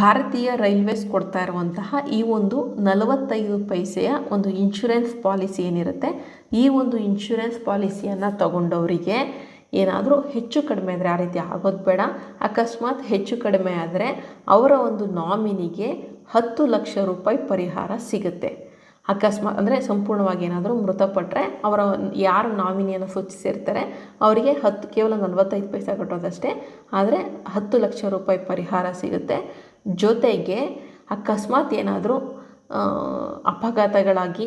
ಭಾರತೀಯ ರೈಲ್ವೇಸ್ ಕೊಡ್ತಾ ಇರುವಂತಹ ಈ ಒಂದು ನಲವತ್ತೈದು ಪೈಸೆಯ ಒಂದು ಇನ್ಶೂರೆನ್ಸ್ ಪಾಲಿಸಿ ಏನಿರುತ್ತೆ, ಈ ಒಂದು ಇನ್ಶೂರೆನ್ಸ್ ಪಾಲಿಸಿಯನ್ನು ತಗೊಂಡವರಿಗೆ ಏನಾದರೂ ಹೆಚ್ಚು ಕಡಿಮೆ ಆದರೆ ಆ ರೀತಿ ಆಗೋದು ಬೇಡ. ಅಕಸ್ಮಾತ್ ಹೆಚ್ಚು ಕಡಿಮೆ ಆದರೆ ಅವರ ಒಂದು ನಾಮಿನಿಗೆ ಹತ್ತು ಲಕ್ಷ ರೂಪಾಯಿ ಪರಿಹಾರ ಸಿಗುತ್ತೆ. ಅಕಸ್ಮಾತ್ ಅಂದರೆ ಸಂಪೂರ್ಣವಾಗಿ ಏನಾದರೂ ಮೃತಪಟ್ಟರೆ ಅವರ ಯಾರು ನಾಮಿನಿಯನ್ನು ಸೂಚಿಸಿರ್ತಾರೆ, ಅವರಿಗೆ ಹತ್ತು ಕೇವಲ ನಲವತ್ತೈದು ಪೈಸೆ ಕಟ್ಟೋದಷ್ಟೇ ಆದರೆ ಹತ್ತು ಲಕ್ಷ ರೂಪಾಯಿ ಪರಿಹಾರ ಸಿಗುತ್ತೆ. ಜೊತೆಗೆ ಅಕಸ್ಮಾತ್ ಏನಾದರೂ ಅಪಘಾತಗಳಾಗಿ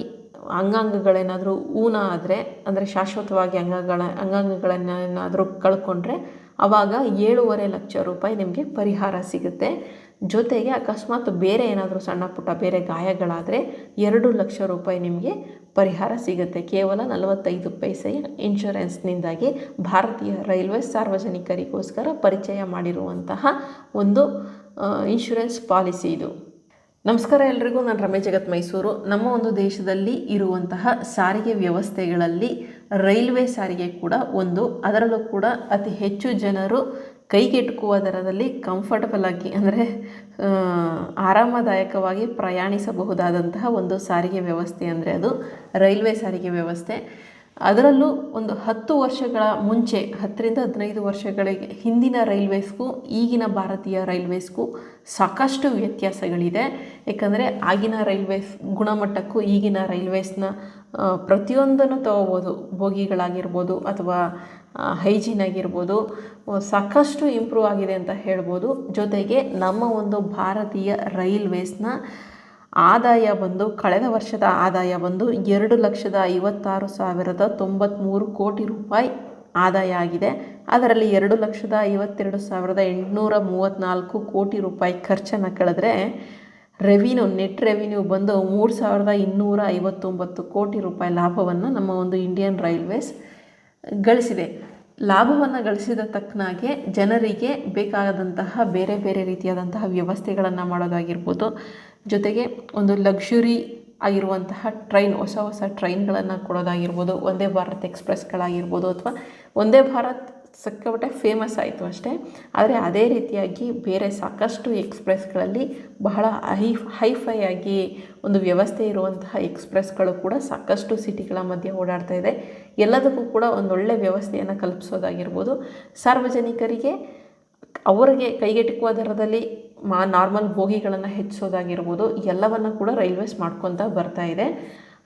ಅಂಗಾಂಗಗಳೇನಾದರೂ ಊನ ಆದರೆ, ಅಂದರೆ ಶಾಶ್ವತವಾಗಿ ಅಂಗಗಳ ಅಂಗಾಂಗಗಳನ್ನೇನಾದರೂ ಕಳ್ಕೊಂಡ್ರೆ ಆವಾಗ ಏಳೂವರೆ ಲಕ್ಷ ರೂಪಾಯಿ ನಿಮಗೆ ಪರಿಹಾರ ಸಿಗುತ್ತೆ. ಜೊತೆಗೆ ಅಕಸ್ಮಾತ್ ಬೇರೆ ಏನಾದರೂ ಸಣ್ಣ ಪುಟ್ಟ ಬೇರೆ ಗಾಯಗಳಾದರೆ ಎರಡು ಲಕ್ಷ ರೂಪಾಯಿ ನಿಮಗೆ ಪರಿಹಾರ ಸಿಗುತ್ತೆ. ಕೇವಲ ನಲವತ್ತೈದು ಪೈಸೆಯ ಇನ್ಶೂರೆನ್ಸ್ನಿಂದಾಗಿ ಭಾರತೀಯ ರೈಲ್ವೆ ಸಾರ್ವಜನಿಕರಿಗೋಸ್ಕರ ಪರಿಚಯ ಮಾಡಿರುವಂತಹ ಒಂದು ಇನ್ಶೂರೆನ್ಸ್ ಪಾಲಿಸಿ ಇದು. ನಮಸ್ಕಾರ ಎಲ್ರಿಗೂ, ನಾನು ರಮೇಶ್ ಜಗತ್ ಮೈಸೂರು. ನಮ್ಮ ಒಂದು ದೇಶದಲ್ಲಿ ಇರುವಂತಹ ಸಾರಿಗೆ ವ್ಯವಸ್ಥೆಗಳಲ್ಲಿ ರೈಲ್ವೆ ಸಾರಿಗೆ ಕೂಡ ಒಂದು. ಅದರಲ್ಲೂ ಕೂಡ ಅತಿ ಹೆಚ್ಚು ಜನರು ಕೈಗೆಟುಕುವ ದರದಲ್ಲಿ ಕಂಫರ್ಟಬಲ್ ಆಗಿ ಅಂದರೆ ಆರಾಮದಾಯಕವಾಗಿ ಪ್ರಯಾಣಿಸಬಹುದಾದಂತಹ ಒಂದು ಸಾರಿಗೆ ವ್ಯವಸ್ಥೆ ಅಂದರೆ ಅದು ರೈಲ್ವೆ ಸಾರಿಗೆ ವ್ಯವಸ್ಥೆ. ಅದರಲ್ಲೂ ಒಂದು ಹತ್ತು ವರ್ಷಗಳ ಮುಂಚೆ, ಹತ್ತರಿಂದ ಹದಿನೈದು ವರ್ಷಗಳಿಗೆ ಹಿಂದಿನ ರೈಲ್ವೇಸ್ಗೂ ಈಗಿನ ಭಾರತೀಯ ರೈಲ್ವೇಸ್ಗೂ ಸಾಕಷ್ಟು ವ್ಯತ್ಯಾಸಗಳಿದೆ. ಏಕೆಂದರೆ ಆಗಿನ ರೈಲ್ವೇಸ್ ಗುಣಮಟ್ಟಕ್ಕೂ ಈಗಿನ ರೈಲ್ವೇಸ್ನ ಪ್ರತಿಯೊಂದನ್ನು ತಗೋಬೋದು. ಬೋಗಿಗಳಾಗಿರ್ಬೋದು ಅಥವಾ ಹೈಜೀನ್ ಆಗಿರ್ಬೋದು ಸಾಕಷ್ಟು ಇಂಪ್ರೂವ್ ಆಗಿದೆ ಅಂತ ಹೇಳ್ಬೋದು. ಜೊತೆಗೆ ನಮ್ಮ ಒಂದು ಭಾರತೀಯ ರೈಲ್ವೇಸ್ನ ಆದಾಯ ಬಂದು, ಕಳೆದ ವರ್ಷದ ಆದಾಯ ಬಂದು ಎರಡು ಲಕ್ಷದ ಐವತ್ತಾರು ಸಾವಿರದ ತೊಂಬತ್ತ್ಮೂರು ಕೋಟಿ ರೂಪಾಯಿ ಆದಾಯ ಆಗಿದೆ. ಅದರಲ್ಲಿ ಎರಡು ಲಕ್ಷದ ಐವತ್ತೆರಡು ಸಾವಿರದ ಎಂಟುನೂರ ಮೂವತ್ತ್ನಾಲ್ಕು ಕೋಟಿ ರೂಪಾಯಿ ಖರ್ಚನ್ನು ಕಳೆದ್ರೆ ರೆವಿನ್ಯೂ ನೆಟ್ ರೆವಿನ್ಯೂ ಬಂದು ಮೂರು ಸಾವಿರದ ಇನ್ನೂರ ಐವತ್ತೊಂಬತ್ತು ಕೋಟಿ ರೂಪಾಯಿ ಲಾಭವನ್ನು ನಮ್ಮ ಒಂದು ಇಂಡಿಯನ್ ರೈಲ್ವೇಸ್ ಗಳಿಸಿದೆ. ಲಾಭವನ್ನು ಗಳಿಸಿದ ತಕ್ಕನಾಗೆ ಜನರಿಗೆ ಬೇಕಾದಂತಹ ಬೇರೆ ಬೇರೆ ರೀತಿಯಾದಂತಹ ವ್ಯವಸ್ಥೆಗಳನ್ನು ಮಾಡೋದಾಗಿರ್ಬೋದು. ಜೊತೆಗೆ ಒಂದು ಲಕ್ಸುರಿ ಆಗಿರುವಂತಹ ಟ್ರೈನ್ ಹೊಸ ಹೊಸ ಟ್ರೈನ್ಗಳನ್ನು ಕೊಡೋದಾಗಿರ್ಬೋದು, ಒಂದೇ ಭಾರತ್ ಎಕ್ಸ್ಪ್ರೆಸ್ಗಳಾಗಿರ್ಬೋದು ಅಥವಾ ಒಂದೇ ಭಾರತ್ ಸಿಕ್ಕಾಪಟ್ಟೆ ಫೇಮಸ್ ಆಯಿತು ಅಷ್ಟೇ. ಆದರೆ ಅದೇ ರೀತಿಯಾಗಿ ಬೇರೆ ಸಾಕಷ್ಟು ಎಕ್ಸ್ಪ್ರೆಸ್ಗಳಲ್ಲಿ ಬಹಳ ಹೈ ಹೈಫೈ ಆಗಿ ಒಂದು ವ್ಯವಸ್ಥೆ ಇರುವಂತಹ ಎಕ್ಸ್ಪ್ರೆಸ್ಗಳು ಕೂಡ ಸಾಕಷ್ಟು ಸಿಟಿಗಳ ಮಧ್ಯೆ ಓಡಾಡ್ತಾ ಇದೆ. ಎಲ್ಲದಕ್ಕೂ ಕೂಡ ಒಂದೊಳ್ಳೆ ವ್ಯವಸ್ಥೆಯನ್ನು ಕಲ್ಪಿಸೋದಾಗಿರ್ಬೋದು. ಸಾರ್ವಜನಿಕರಿಗೆ, ಅವರಿಗೆ ಕೈಗೆಟುಕುವ ದರದಲ್ಲಿ ಮಾ ನಾರ್ಮಲ್ ಬೋಗಿಗಳನ್ನು ಹೆಚ್ಚಿಸೋದಾಗಿರ್ಬೋದು ಎಲ್ಲವನ್ನು ಕೂಡ ರೈಲ್ವೇಸ್ ಮಾಡ್ಕೊತಾ ಬರ್ತಾ ಇದೆ.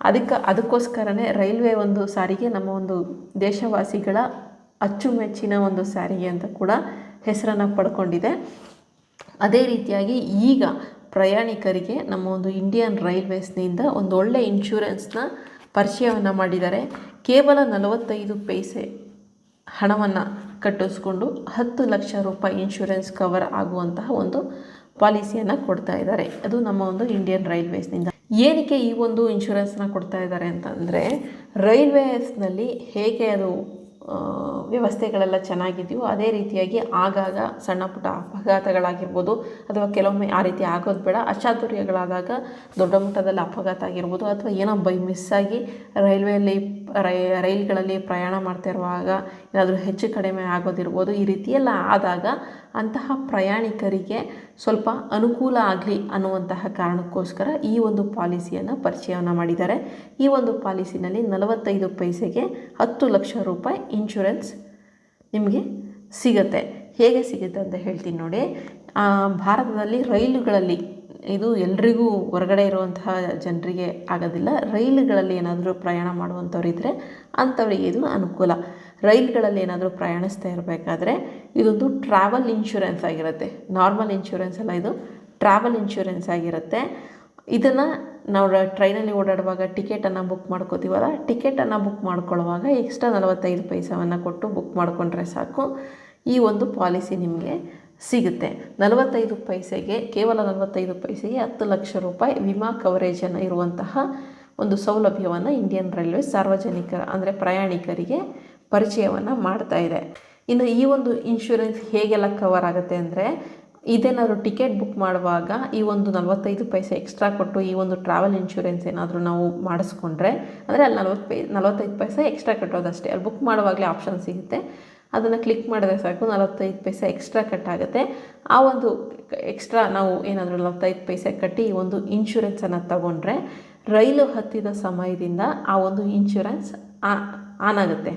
ಅದಕ್ಕೆ ಅದಕ್ಕೋಸ್ಕರನೇ ರೈಲ್ವೆ ಒಂದು ಸಾರಿಗೆ ನಮ್ಮ ಒಂದು ದೇಶವಾಸಿಗಳ ಅಚ್ಚುಮೆಚ್ಚಿನ ಒಂದು ಸಾರಿಗೆ ಅಂತ ಕೂಡ ಹೆಸರನ್ನು ಪಡ್ಕೊಂಡಿದೆ. ಅದೇ ರೀತಿಯಾಗಿ ಈಗ ಪ್ರಯಾಣಿಕರಿಗೆ ನಮ್ಮ ಒಂದು ಇಂಡಿಯನ್ ರೈಲ್ವೇಸ್ನಿಂದ ಒಂದು ಒಳ್ಳೆ ಇನ್ಶೂರೆನ್ಸ್ನ ಪರಿಚಯವನ್ನು ಮಾಡಿದ್ದಾರೆ. ಕೇವಲ ನಲವತ್ತೈದು ಪೈಸೆ ಹಣವನ್ನು ಕಟ್ಟಿಸ್ಕೊಂಡು ಹತ್ತು ಲಕ್ಷ ರೂಪಾಯಿ ಇನ್ಶೂರೆನ್ಸ್ ಕವರ್ ಆಗುವಂತಹ ಒಂದು ಪಾಲಿಸಿಯನ್ನು ಕೊಡ್ತಾ ಇದ್ದಾರೆ. ಅದು ನಮ್ಮ ಒಂದು ಇಂಡಿಯನ್ ರೈಲ್ವೇಸ್ನಿಂದ ಏನಕ್ಕೆ ಈ ಒಂದು ಇನ್ಶೂರೆನ್ಸ್ನ ಕೊಡ್ತಾ ಇದ್ದಾರೆ ಅಂತಂದರೆ ರೈಲ್ವೇಸ್ನಲ್ಲಿ ಹೇಗೆ ಅದು ವ್ಯವಸ್ಥೆಗಳೆಲ್ಲ ಚೆನ್ನಾಗಿದೆಯೋ ಅದೇ ರೀತಿಯಾಗಿ ಆಗಾಗ ಸಣ್ಣ ಪುಟ್ಟ ಅಪಘಾತಗಳಾಗಿರ್ಬೋದು ಅಥವಾ ಕೆಲವೊಮ್ಮೆ ಆ ರೀತಿ ಆಗೋದು ಬೇಡ ಅಚಾತುರ್ಯಗಳಾದಾಗ ದೊಡ್ಡ ಮಟ್ಟದಲ್ಲಿ ಅಪಘಾತ ಆಗಿರ್ಬೋದು ಅಥವಾ ಏನೋ ಬೈ ಮಿಸ್ಸಾಗಿ ರೈಲ್ವೆಯಲ್ಲಿ ರೈ, ರೈಲ್ಗಳಲ್ಲಿ ಪ್ರಯಾಣ ಮಾಡ್ತಾ ಇರುವಾಗ ಏನಾದರೂ ಹೆಚ್ಚು ಕಡಿಮೆ ಆಗೋದಿರ್ಬೋದು ಈ ರೀತಿಯೆಲ್ಲ ಆದಾಗ ಅಂತಹ ಪ್ರಯಾಣಿಕರಿಗೆ ಸ್ವಲ್ಪ ಅನುಕೂಲ ಆಗಲಿ ಅನ್ನುವಂತಹ ಕಾರಣಕ್ಕೋಸ್ಕರ ಈ ಒಂದು ಪಾಲಿಸಿಯನ್ನು ಪರಿಚಯವನ್ನು ಮಾಡಿದ್ದಾರೆ. ಈ ಒಂದು ಪಾಲಿಸಿನಲ್ಲಿ ನಲವತ್ತೈದು ಪೈಸೆಗೆ ಹತ್ತು ಲಕ್ಷ ರೂಪಾಯಿ ಇನ್ಶೂರೆನ್ಸ್ ನಿಮಗೆ ಸಿಗುತ್ತೆ. ಹೇಗೆ ಸಿಗುತ್ತೆ ಅಂತ ಹೇಳ್ತೀನಿ ನೋಡಿ. ಭಾರತದಲ್ಲಿ ರೈಲುಗಳಲ್ಲಿ ಇದು ಎಲ್ರಿಗೂ ಹೊರಗಡೆ ಇರುವಂತಹ ಜನರಿಗೆ ಆಗೋದಿಲ್ಲ. ರೈಲುಗಳಲ್ಲಿ ಏನಾದರೂ ಪ್ರಯಾಣ ಮಾಡುವಂಥವ್ರು ಇದ್ದರೆ ಅಂಥವ್ರಿಗೆ ಇದು ಅನುಕೂಲ. ರೈಲುಗಳಲ್ಲಿ ಏನಾದರೂ ಪ್ರಯಾಣಿಸ್ತಾ ಇರಬೇಕಾದ್ರೆ ಇದೊಂದು ಟ್ರಾವೆಲ್ ಇನ್ಶೂರೆನ್ಸ್ ಆಗಿರುತ್ತೆ. ನಾರ್ಮಲ್ ಇನ್ಶೂರೆನ್ಸ್ ಅಲ್ಲ ಇದು. ಟ್ರಾವೆಲ್ ಇನ್ಶೂರೆನ್ಸ್ ಆಗಿರುತ್ತೆ. ಇದನ್ನು ನಾವು ಟ್ರೈನಲ್ಲಿ ಓಡಾಡುವಾಗ ಟಿಕೆಟನ್ನು ಬುಕ್ ಮಾಡ್ಕೋತೀವಲ್ಲ, ಟಿಕೆಟನ್ನು ಬುಕ್ ಮಾಡ್ಕೊಳ್ಳುವಾಗ ಎಕ್ಸ್ಟ್ರಾ ನಲವತ್ತೈದು ಪೈಸವನ್ನು ಕೊಟ್ಟು ಬುಕ್ ಮಾಡಿಕೊಂಡ್ರೆ ಸಾಕು. ಈ ಒಂದು ಪಾಲಿಸಿ ನಿಮಗೆ ಸಿಗುತ್ತೆ. ನಲವತ್ತೈದು ಪೈಸೆಗೆ, ಕೇವಲ ನಲವತ್ತೈದು ಪೈಸೆಗೆ ಹತ್ತು ಲಕ್ಷ ರೂಪಾಯಿ ವಿಮಾ ಕವರೇಜನ್ನು ಇರುವಂತಹ ಒಂದು ಸೌಲಭ್ಯವನ್ನು ಇಂಡಿಯನ್ ರೈಲ್ವೆ ಸಾರ್ವಜನಿಕರ, ಅಂದರೆ ಪ್ರಯಾಣಿಕರಿಗೆ ಪರಿಚಯವನ್ನು ಮಾಡ್ತಾ ಇದೆ. ಇನ್ನು ಈ ಒಂದು ಇನ್ಶೂರೆನ್ಸ್ ಹೇಗೆಲ್ಲ ಕವರ್ ಆಗುತ್ತೆ ಅಂದರೆ, ಇದೇನಾದರೂ ಟಿಕೆಟ್ ಬುಕ್ ಮಾಡುವಾಗ ಈ ಒಂದು ನಲವತ್ತೈದು ಪೈಸೆ ಎಕ್ಸ್ಟ್ರಾ ಕೊಟ್ಟು ಈ ಒಂದು ಟ್ರಾವೆಲ್ ಇನ್ಶೂರೆನ್ಸ್ ಏನಾದರೂ ನಾವು ಮಾಡಿಸ್ಕೊಂಡ್ರೆ, ಅಂದರೆ ಅಲ್ಲಿ ನಲವತ್ತು ಪೈ, ನಲವತ್ತೈದು ಪೈಸೆ ಎಕ್ಸ್ಟ್ರಾ ಕಟ್ಟೋದಷ್ಟೇ. ಅಲ್ಲಿ ಬುಕ್ ಮಾಡುವಾಗಲೇ ಆಪ್ಷನ್ ಸಿಗುತ್ತೆ. ಅದನ್ನು ಕ್ಲಿಕ್ ಮಾಡಿದ್ರೆ ಸಾಕು, ನಲವತ್ತೈದು ಪೈಸೆ ಎಕ್ಸ್ಟ್ರಾ ಕಟ್ ಆಗುತ್ತೆ. ಆ ಒಂದು ಎಕ್ಸ್ಟ್ರಾ ನಾವು ಏನಾದರೂ ನಲವತ್ತೈದು ಪೈಸೆ ಕಟ್ಟಿ ಈ ಒಂದು ಇನ್ಶೂರೆನ್ಸನ್ನು ತಗೊಂಡ್ರೆ ರೈಲು ಹತ್ತಿದ ಸಮಯದಿಂದ ಆ ಒಂದು ಇನ್ಶೂರೆನ್ಸ್ ಆನ್ ಆಗುತ್ತೆ.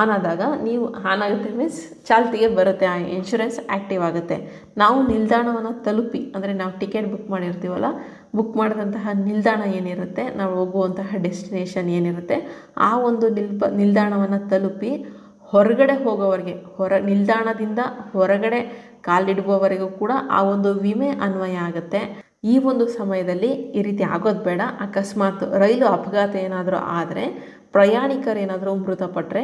ಆನ್ ಆದಾಗ ನೀವು ಆನ್ ಆಗುತ್ತೆ ಮೀನ್ಸ್ ಚಾಲ್ತಿಗೆ ಬರುತ್ತೆ, ಆ ಇನ್ಶೂರೆನ್ಸ್ ಆ್ಯಕ್ಟಿವ್ ಆಗುತ್ತೆ. ನಾವು ನಿಲ್ದಾಣವನ್ನು ತಲುಪಿ, ಅಂದರೆ ನಾವು ಟಿಕೆಟ್ ಬುಕ್ ಮಾಡಿರ್ತೀವಲ್ಲ ಬುಕ್ ಮಾಡಿದಂತಹ ನಿಲ್ದಾಣ ಏನಿರುತ್ತೆ, ನಾವು ಹೋಗುವಂತಹ ಡೆಸ್ಟಿನೇಷನ್ ಏನಿರುತ್ತೆ, ಆ ಒಂದು ನಿಲ್ಪ, ನಿಲ್ದಾಣವನ್ನು ತಲುಪಿ ಹೊರಗಡೆ ಹೋಗೋವರೆಗೆ, ಹೊರ ನಿಲ್ದಾಣದಿಂದ ಹೊರಗಡೆ ಕಾಲಿಡುವವರೆಗೂ ಕೂಡ ಆ ಒಂದು ವಿಮೆ ಅನ್ವಯ ಆಗುತ್ತೆ. ಈ ಒಂದು ಸಮಯದಲ್ಲಿ ಈ ರೀತಿ ಆಗೋದು ಬೇಡ. ಅಕಸ್ಮಾತ್ ರೈಲು ಅಪಘಾತ ಏನಾದರೂ ಆದರೆ ಪ್ರಯಾಣಿಕರೇನಾದರೂ ಮೃತಪಟ್ಟರೆ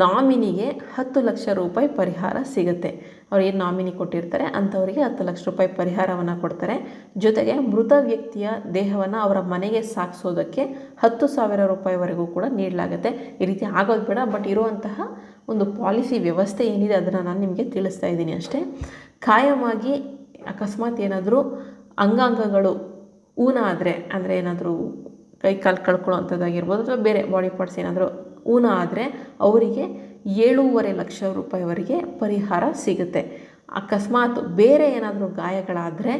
ನಾಮಿನಿಗೆ ಹತ್ತು ಲಕ್ಷ ರೂಪಾಯಿ ಪರಿಹಾರ ಸಿಗುತ್ತೆ. ಅವ್ರು ಏನು ನಾಮಿನಿ ಕೊಟ್ಟಿರ್ತಾರೆ, ಅಂಥವರಿಗೆ ಹತ್ತು ಲಕ್ಷ ರೂಪಾಯಿ ಪರಿಹಾರವನ್ನು ಕೊಡ್ತಾರೆ. ಜೊತೆಗೆ ಮೃತ ವ್ಯಕ್ತಿಯ ದೇಹವನ್ನು ಅವರ ಮನೆಗೆ ಸಾಗಿಸೋದಕ್ಕೆ ಹತ್ತು ಸಾವಿರ ರೂಪಾಯಿವರೆಗೂ ಕೂಡ ನೀಡಲಾಗುತ್ತೆ. ಈ ರೀತಿ ಆಗೋದು ಬೇಡ, ಬಟ್ ಇರುವಂತಹ ಒಂದು ಪಾಲಿಸಿ ವ್ಯವಸ್ಥೆ ಏನಿದೆ ಅದನ್ನು ನಾನು ನಿಮಗೆ ತಿಳಿಸ್ತಾ ಇದ್ದೀನಿ ಅಷ್ಟೇ. ಖಾಯಮಾಗಿ ಅಕಸ್ಮಾತ್ ಏನಾದರೂ ಅಂಗಾಂಗಗಳು ಊನ ಆದರೆ, ಅಂದರೆ ಏನಾದರೂ ಕೈ ಕಾಲು ಕಳ್ಕೊಳ್ಳೋವಂಥದ್ದಾಗಿರ್ಬೋದು ಅಥವಾ ಬೇರೆ ಬಾಡಿ ಪಾರ್ಟ್ಸ್ ಏನಾದರೂ ಊನ ಆದರೆ ಅವರಿಗೆ ಏಳೂವರೆ ಲಕ್ಷ ರೂಪಾಯಿವರೆಗೆ ಪರಿಹಾರ ಸಿಗುತ್ತೆ. ಅಕಸ್ಮಾತ್ ಬೇರೆ ಏನಾದರೂ ಗಾಯಗಳಾದರೆ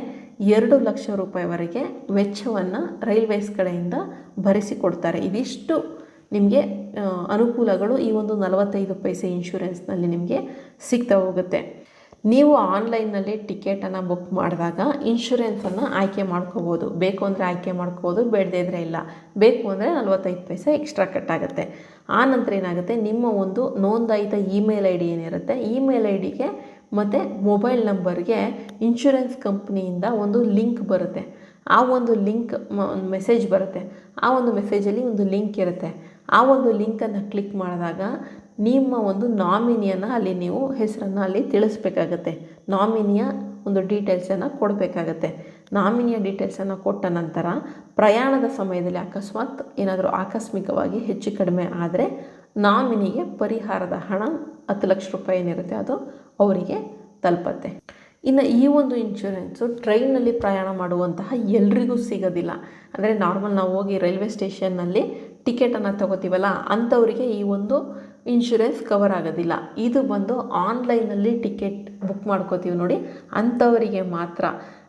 ಎರಡು ಲಕ್ಷ ರೂಪಾಯಿವರೆಗೆ ವೆಚ್ಚವನ್ನು ರೈಲ್ವೇಸ್ ಕಡೆಯಿಂದ ಭರಿಸಿಕೊಡ್ತಾರೆ ಇದಿಷ್ಟು ನಿಮಗೆ ಅನುಕೂಲಗಳು ಈ ಒಂದು ನಲವತ್ತೈದು ಪೈಸೆ ಇನ್ಶೂರೆನ್ಸ್ನಲ್ಲಿ ನಿಮಗೆ ಸಿಗ್ತಾ ಹೋಗುತ್ತೆ. ನೀವು ಆನ್ಲೈನ್ನಲ್ಲಿ ಟಿಕೆಟನ್ನು ಬುಕ್ ಮಾಡಿದಾಗ ಇನ್ಶೂರೆನ್ಸನ್ನು ಆಯ್ಕೆ ಮಾಡ್ಕೋಬೋದು. ಬೇಕು ಅಂದರೆ ಆಯ್ಕೆ ಮಾಡ್ಕೋಬೋದು, ಬೇಡದೇ ಇದ್ದರೆ ಇಲ್ಲ. ಬೇಕು ಅಂದರೆ ನಲವತ್ತೈದು ಪೈಸೆ ಎಕ್ಸ್ಟ್ರಾ ಕಟ್ ಆಗುತ್ತೆ. ಆ ನಂತರ ಏನಾಗುತ್ತೆ? ನಿಮ್ಮ ಒಂದು ನೋಂದಾಯಿತ ಇಮೇಲ್ ಐ ಡಿ ಏನಿರುತ್ತೆ? ಇಮೇಲ್ ಐ ಡಿಗೆ ಮತ್ತು ಮೊಬೈಲ್ ನಂಬರ್ಗೆ ಇನ್ಶೂರೆನ್ಸ್ ಕಂಪ್ನಿಯಿಂದ ಒಂದು ಲಿಂಕ್ ಬರುತ್ತೆ. ಆ ಒಂದು ಲಿಂಕ್ ಮೆಸೇಜ್ ಬರುತ್ತೆ. ಆ ಒಂದು ಮೆಸೇಜಲ್ಲಿ ಒಂದು ಲಿಂಕ್ ಇರುತ್ತೆ. ಆ ಒಂದು ಲಿಂಕನ್ನು ಕ್ಲಿಕ್ ಮಾಡಿದಾಗ ನಿಮ್ಮ ಒಂದು ನಾಮಿನಿಯನ್ನು ಅಲ್ಲಿ ನೀವು ಹೆಸರನ್ನು ಅಲ್ಲಿ ತಿಳಿಸ್ಬೇಕಾಗತ್ತೆ. ನಾಮಿನಿಯ ಒಂದು ಡೀಟೇಲ್ಸನ್ನು ಕೊಡಬೇಕಾಗತ್ತೆ. ನಾಮಿನಿಯ ಡೀಟೇಲ್ಸನ್ನು ಕೊಟ್ಟ ನಂತರ ಪ್ರಯಾಣದ ಸಮಯದಲ್ಲಿ ಅಕಸ್ಮಾತ್ ಏನಾದರೂ ಆಕಸ್ಮಿಕವಾಗಿ ಹೆಚ್ಚು ಕಡಿಮೆ ಆದರೆ ನಾಮಿನಿಗೆ ಪರಿಹಾರದ ಹಣ ಹತ್ತು ಲಕ್ಷ ರೂಪಾಯಿ ಏನಿರುತ್ತೆ ಅದು ಅವರಿಗೆ ತಲುಪತ್ತೆ. ಇನ್ನು ಈ ಒಂದು ಇನ್ಶೂರೆನ್ಸು ಟ್ರೈನಲ್ಲಿ ಪ್ರಯಾಣ ಮಾಡುವಂತಹ ಎಲ್ರಿಗೂ ಸಿಗೋದಿಲ್ಲ. ಅಂದರೆ ನಾರ್ಮಲ್ ನಾವು ಹೋಗಿ ರೈಲ್ವೆ ಸ್ಟೇಷನ್ನಲ್ಲಿ ಟಿಕೆಟನ್ನು ತಗೋತೀವಲ್ಲ, ಅಂಥವರಿಗೆ ಈ ಒಂದು ಇನ್ಶೂರೆನ್ಸ್ ಕವರ್ ಆಗೋದಿಲ್ಲ. ಇದು ಬಂದು ಆನ್ಲೈನಲ್ಲಿ ಟಿಕೆಟ್ ಬುಕ್ ಮಾಡ್ಕೋತೀವಿ ನೋಡಿ, ಅಂಥವರಿಗೆ ಮಾತ್ರ.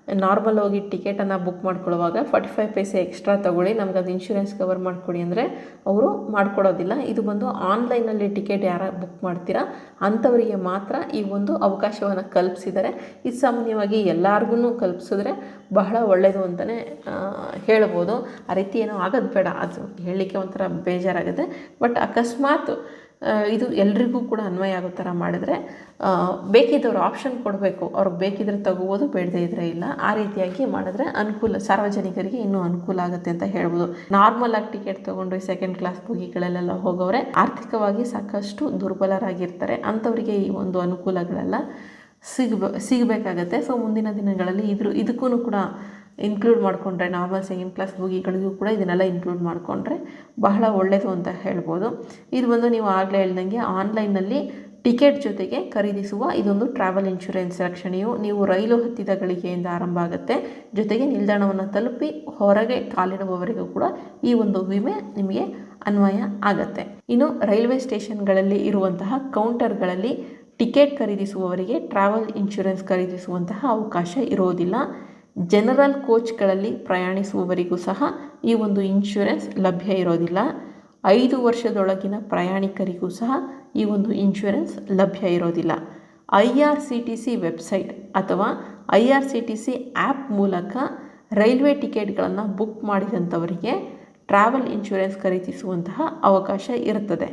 ನಾರ್ಮಲ್ ಹೋಗಿ ಟಿಕೆಟನ್ನು ಬುಕ್ ಮಾಡ್ಕೊಳ್ಳುವಾಗ ಫಾರ್ಟಿ ಫೈವ್ ಪೈಸೆ ಎಕ್ಸ್ಟ್ರಾ ತೊಗೊಳ್ಳಿ. ನಮ್ಗೆ ಅದು ಇನ್ಶೂರೆನ್ಸ್ ಕವರ್ ಮಾಡಿಕೊಡಿ ಅಂದರೆ ಅವರು ಮಾಡಿಕೊಡೋದಿಲ್ಲ. ಇದು ಬಂದು ಆನ್ಲೈನಲ್ಲಿ ಟಿಕೆಟ್ ಯಾರು ಬುಕ್ ಮಾಡ್ತೀರಾ ಅಂಥವರಿಗೆ ಮಾತ್ರ ಈ ಒಂದು ಅವಕಾಶವನ್ನು ಕಲ್ಪಿಸಿದ್ದಾರೆ ಇದು ಸಾಮಾನ್ಯವಾಗಿ ಎಲ್ಲರಿಗೂ ಕಲ್ಪಿಸಿದ್ರೆ ಬಹಳ ಒಳ್ಳೆಯದು ಅಂತಲೇ ಹೇಳ್ಬೋದು. ಆ ರೀತಿ ಏನೋ ಆಗೋದು ಬೇಡ. ಅದು ಹೇಳಲಿಕ್ಕೆ ಒಂಥರ ಬೇಜಾರಾಗುತ್ತೆ. ಬಟ್ ಅಕಸ್ಮಾತ್ ಇದು ಎಲ್ರಿಗೂ ಕೂಡ ಅನ್ವಯ ಆಗೋ ಥರ ಮಾಡಿದ್ರೆ ಬೇಕಿದ್ದವ್ರು ಆಪ್ಷನ್ ಕೊಡಬೇಕು. ಅವ್ರಿಗೆ ಬೇಕಿದ್ರೆ ತಗೋಬೋದು, ಬೇಡದೇ ಇದ್ರೆ ಇಲ್ಲ. ಆ ರೀತಿಯಾಗಿ ಮಾಡಿದ್ರೆ ಅನುಕೂಲ, ಸಾರ್ವಜನಿಕರಿಗೆ ಇನ್ನೂ ಅನುಕೂಲ ಆಗುತ್ತೆ ಅಂತ ಹೇಳ್ಬೋದು. ನಾರ್ಮಲ್ ಆಗಿ ಟಿಕೆಟ್ ತಗೊಂಡು ಸೆಕೆಂಡ್ ಕ್ಲಾಸ್ ಬೋಗಿಗಳಲ್ಲೆಲ್ಲ ಹೋಗೋರೆ ಆರ್ಥಿಕವಾಗಿ ಸಾಕಷ್ಟು ದುರ್ಬಲರಾಗಿರ್ತಾರೆ. ಅಂಥವರಿಗೆ ಈ ಒಂದು ಅನುಕೂಲಗಳೆಲ್ಲ ಸಿಗ್ಬ, ಸಿಗಬೇಕಾಗತ್ತೆ. ಸೊ ಮುಂದಿನ ದಿನಗಳಲ್ಲಿ ಇದ್ರ ಇದಕ್ಕೂ ಕೂಡ ಇನ್ಕ್ಲೂಡ್ ಮಾಡಿಕೊಂಡ್ರೆ ನಾರ್ಮಲ್ ಸೆಕೆಂಡ್ ಕ್ಲಾಸ್ ಬೋಗಿಗಳಿಗೂ ಕೂಡ ಇದನ್ನೆಲ್ಲ ಇನ್ಕ್ಲೂಡ್ ಮಾಡಿಕೊಂಡ್ರೆ ಬಹಳ ಒಳ್ಳೆಯದು ಅಂತ ಹೇಳ್ಬೋದು. ಇದು ಬಂದು ನೀವು ಆಗಲೇ ಹೇಳ್ದಂಗೆ ಆನ್ಲೈನಲ್ಲಿ ಟಿಕೆಟ್ ಜೊತೆಗೆ ಖರೀದಿಸುವ ಇದೊಂದು ಟ್ರಾವೆಲ್ ಇನ್ಶೂರೆನ್ಸ್ ರಕ್ಷಣೆಯು ನೀವು ರೈಲು ಹತ್ತಿದ ಗಳಿಕೆಯಿಂದ ಆರಂಭ ಆಗುತ್ತೆ. ಜೊತೆಗೆ ನಿಲ್ದಾಣವನ್ನು ತಲುಪಿ ಹೊರಗೆ ಕಾಲಿಡುವವರೆಗೂ ಕೂಡ ಈ ಒಂದು ವಿಮೆ ನಿಮಗೆ ಅನ್ವಯ ಆಗತ್ತೆ. ಇನ್ನು ರೈಲ್ವೆ ಸ್ಟೇಷನ್ಗಳಲ್ಲಿ ಇರುವಂತಹ ಕೌಂಟರ್ಗಳಲ್ಲಿ ಟಿಕೆಟ್ ಖರೀದಿಸುವವರಿಗೆ ಟ್ರಾವೆಲ್ ಇನ್ಶೂರೆನ್ಸ್ ಖರೀದಿಸುವಂತಹ ಅವಕಾಶ ಇರೋದಿಲ್ಲ. ಜನರಲ್ ಕೋಚ್ಗಳಲ್ಲಿ ಪ್ರಯಾಣಿಸುವವರಿಗೂ ಸಹ ಈ ಒಂದು ಇನ್ಶೂರೆನ್ಸ್ ಲಭ್ಯ ಇರೋದಿಲ್ಲ. ಐದು ವರ್ಷದೊಳಗಿನ ಪ್ರಯಾಣಿಕರಿಗೂ ಸಹ ಈ ಒಂದು ಇನ್ಶೂರೆನ್ಸ್ ಲಭ್ಯ ಇರೋದಿಲ್ಲ. I R C T C website ಅಥವಾ I R C T C app ಮೂಲಕ ರೈಲ್ವೆ ಟಿಕೆಟ್ಗಳನ್ನು ಬುಕ್ ಮಾಡಿದಂಥವರಿಗೆ ಟ್ರಾವೆಲ್ ಇನ್ಶೂರೆನ್ಸ್ ಖರೀದಿಸುವಂತಹ ಅವಕಾಶ ಇರುತ್ತದೆ.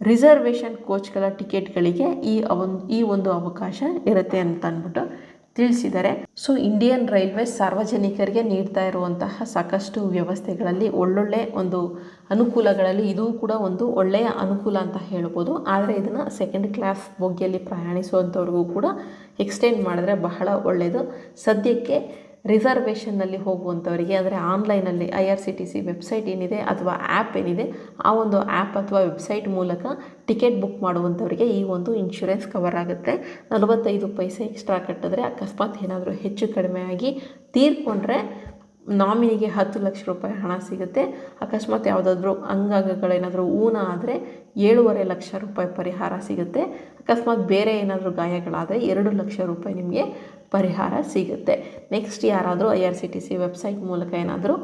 ರಿಸರ್ವೇಷನ್ ಕೋಚ್ಗಳ ಟಿಕೆಟ್ಗಳಿಗೆ ಈ ಅವನ್ ಈ ಒಂದು ಅವಕಾಶ ಇರುತ್ತೆ ಅಂತ ಅಂದ್ಬಿಟ್ಟು ತಿಳಿಸಿದ್ದಾರೆ ಸೊ, ಇಂಡಿಯನ್ ರೈಲ್ವೆ ಸಾರ್ವಜನಿಕರಿಗೆ ನೀಡ್ತಾ ಇರುವಂತಹ ಸಾಕಷ್ಟು ವ್ಯವಸ್ಥೆಗಳಲ್ಲಿ ಒಳ್ಳೊಳ್ಳೆ ಒಂದು ಅನುಕೂಲಗಳಲ್ಲಿ ಇದು ಕೂಡ ಒಂದು ಒಳ್ಳೆಯ ಅನುಕೂಲ ಅಂತ ಹೇಳ್ಬೋದು. ಆದರೆ ಇದನ್ನು ಸೆಕೆಂಡ್ ಕ್ಲಾಸ್ ಬೋಗಿಯಲ್ಲಿ ಪ್ರಯಾಣಿಸುವಂಥವ್ರಿಗೂ ಕೂಡ ಎಕ್ಸ್ಟೆಂಡ್ ಮಾಡಿದ್ರೆ ಬಹಳ ಒಳ್ಳೆಯದು ಸದ್ಯಕ್ಕೆ ರಿಸರ್ವೇಷನ್ನಲ್ಲಿ ಹೋಗುವಂಥವರಿಗೆ ಅಂದರೆ ಆನ್ಲೈನಲ್ಲಿ I R C T C website ಏನಿದೆ ಅಥವಾ ಆ್ಯಪ್ ಏನಿದೆ, ಆ ಒಂದು ಆ್ಯಪ್ ಅಥವಾ ವೆಬ್ಸೈಟ್ ಮೂಲಕ ಟಿಕೆಟ್ ಬುಕ್ ಮಾಡುವಂಥವರಿಗೆ ಈ ಒಂದು ಇನ್ಶೂರೆನ್ಸ್ ಕವರ್ ಆಗುತ್ತೆ. ನಲವತ್ತೈದು ಪೈಸೆ ಎಕ್ಸ್ಟ್ರಾ ಕಟ್ಟಿದ್ರೆ ಅಕಸ್ಮಾತ್ ಏನಾದರೂ ಹೆಚ್ಚು ಕಡಿಮೆ ಆಗಿ ತೀರ್ಕೊಂಡ್ರೆ ನಾಮಿನಿಗೆ ಹತ್ತು ಲಕ್ಷ ರೂಪಾಯಿ ಹಣ ಸಿಗುತ್ತೆ. ಅಕಸ್ಮಾತ್ ಯಾವುದಾದ್ರೂ ಅಂಗಾಂಗಗಳೇನಾದರೂ ಊನ ಆದರೆ ಏಳೂವರೆ ಲಕ್ಷ ರೂಪಾಯಿ ಪರಿಹಾರ ಸಿಗುತ್ತೆ. ಅಕಸ್ಮಾತ್ ಬೇರೆ ಏನಾದರೂ ಗಾಯಗಳಾದರೆ ಎರಡು ಲಕ್ಷ ರೂಪಾಯಿ ನಿಮಗೆ ಪರಿಹಾರ ಸಿಗುತ್ತೆ. ನೆಕ್ಸ್ಟ್ ಯಾರಾದರೂ I R C T C website ಮೂಲಕ ಏನಾದರೂ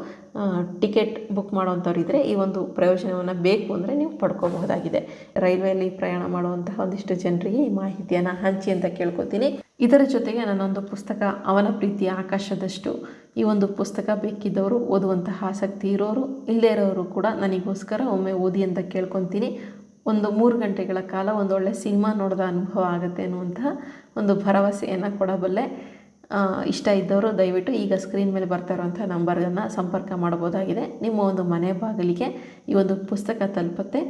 ಟಿಕೆಟ್ ಬುಕ್ ಮಾಡೋವಂಥವ್ರು ಇದ್ದರೆ ಈ ಒಂದು ಪ್ರಯೋಜನವನ್ನು ಬೇಕು ಅಂದರೆ ನೀವು ಪಡ್ಕೋಬಹುದಾಗಿದೆ. ರೈಲ್ವೆಯಲ್ಲಿ ಪ್ರಯಾಣ ಮಾಡುವಂತಹ ಒಂದಿಷ್ಟು ಜನರಿಗೆ ಈ ಮಾಹಿತಿಯನ್ನು ಹಂಚಿ ಅಂತ ಕೇಳ್ಕೊತೀನಿ. ಇದರ ಜೊತೆಗೆ ನನ್ನೊಂದು ಪುಸ್ತಕ ಅವನ ಪ್ರೀತಿಯ ಆಕಾಶದಷ್ಟು. ಈ ಒಂದು ಪುಸ್ತಕ ಬೇಕಿದ್ದವರು ಓದುವಂತಹ ಆಸಕ್ತಿ ಇರೋರು ಇಲ್ಲದೇ ಇರೋರು ಕೂಡ ನನಗೋಸ್ಕರ ಒಮ್ಮೆ ಓದಿ ಅಂತ ಕೇಳ್ಕೊತೀನಿ. ಒಂದು ಮೂರು ಗಂಟೆಗಳ ಕಾಲ ಒಂದು ಒಳ್ಳೆ ಸಿನಿಮಾ ನೋಡಿದ ಅನುಭವ ಆಗುತ್ತೆ ಅನ್ನುವಂತಹ ಒಂದು ಭರವಸೆಯನ್ನು ಕೊಡಬಲ್ಲೆ ಇಷ್ಟ ಇದ್ದವರು ದಯವಿಟ್ಟು ಈಗ ಸ್ಕ್ರೀನ್ ಮೇಲೆ ಬರ್ತಾ ಇರುವಂಥ ನಂಬರನ್ನು ಸಂಪರ್ಕ ಮಾಡಬಹುದಾಗಿದೆ. ನಿಮ್ಮ ಒಂದು ಮನೆ ಬಾಗಿಲಿಗೆ ಈ ಒಂದು ಪುಸ್ತಕ ತಲುಪುತ್ತೆ.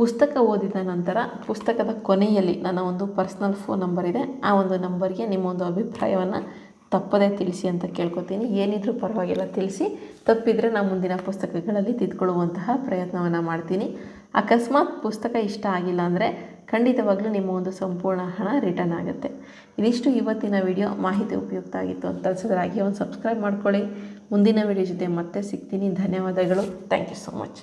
ಪುಸ್ತಕ ಓದಿದ ನಂತರ ಪುಸ್ತಕದ ಕೊನೆಯಲ್ಲಿ ನನ್ನ ಒಂದು ಪರ್ಸ್ನಲ್ ಫೋನ್ ನಂಬರ್ ಇದೆ. ಆ ಒಂದು ನಂಬರ್ಗೆ ನಿಮ್ಮ ಒಂದು ಅಭಿಪ್ರಾಯವನ್ನು ತಪ್ಪದೇ ತಿಳಿಸಿ ಅಂತ ಕೇಳ್ಕೊತೀನಿ. ಏನಿದ್ರೂ ಪರವಾಗಿಲ್ಲ, ತಿಳಿಸಿ. ತಪ್ಪಿದರೆ ನಾನು ಮುಂದಿನ ಪುಸ್ತಕಗಳಲ್ಲಿ ತಿದ್ಕೊಳ್ಳುವಂತಹ ಪ್ರಯತ್ನವನ್ನು ಮಾಡ್ತೀನಿ. ಅಕಸ್ಮಾತ್ ಪುಸ್ತಕ ಇಷ್ಟ ಆಗಿಲ್ಲ ಅಂದರೆ ಖಂಡಿತವಾಗ್ಲೂ ನಿಮ್ಮ ಒಂದು ಸಂಪೂರ್ಣ ಹಣ ರಿಟರ್ನ್ ಆಗುತ್ತೆ. ಇದಿಷ್ಟು ಇವತ್ತಿನ ವಿಡಿಯೋ ಮಾಹಿತಿ ಉಪಯುಕ್ತ ಆಗಿತ್ತು ಅಂತ ಅನ್ಸಿದ್ರೆ ಒಂದು ಸಬ್ಸ್ಕ್ರೈಬ್ ಮಾಡ್ಕೊಳ್ಳಿ. ಮುಂದಿನ ವಿಡಿಯೋ ಜೊತೆ ಮತ್ತೆ ಸಿಗ್ತೀನಿ. ಧನ್ಯವಾದಗಳು. Thank you so much